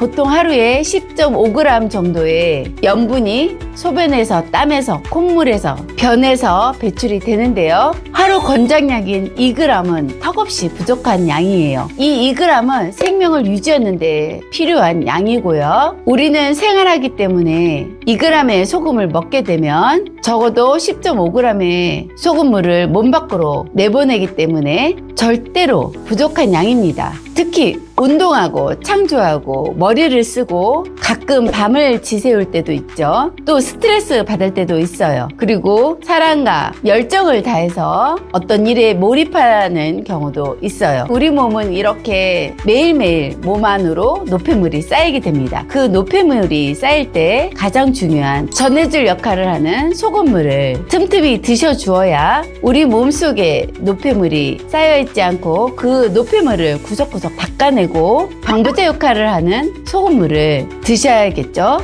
보통 하루에 10.5g 정도의 염분이 소변에서 땀에서 콧물에서 변에서 배출이 되는데요. 하루 권장량인 2g은 턱없이 부족한 양이에요. 이 2g은 생명을 유지하는데 필요한 양이고요. 우리는 생활하기 때문에 2g의 소금을 먹게 되면 적어도 10.5g의 소금물을 몸 밖으로 내보내기 때문에 절대로 부족한 양입니다. 특히 운동하고 창조하고 머리를 쓰고 가끔 밤을 지새울 때도 있죠. 또 스트레스 받을 때도 있어요. 그리고 사랑과 열정을 다해서 어떤 일에 몰입하는 경우도 있어요. 우리 몸은 이렇게 매일매일 몸 안으로 노폐물이 쌓이게 됩니다. 그 노폐물이 쌓일 때 가장 중요한 전해줄 역할을 하는 소금물을 틈틈이 드셔 주어야 우리 몸 속에 노폐물이 쌓여 있지 않고 그 노폐물을 구석구석 닦아내고 방부제 역할을 하는 소금물을 드셔야겠죠.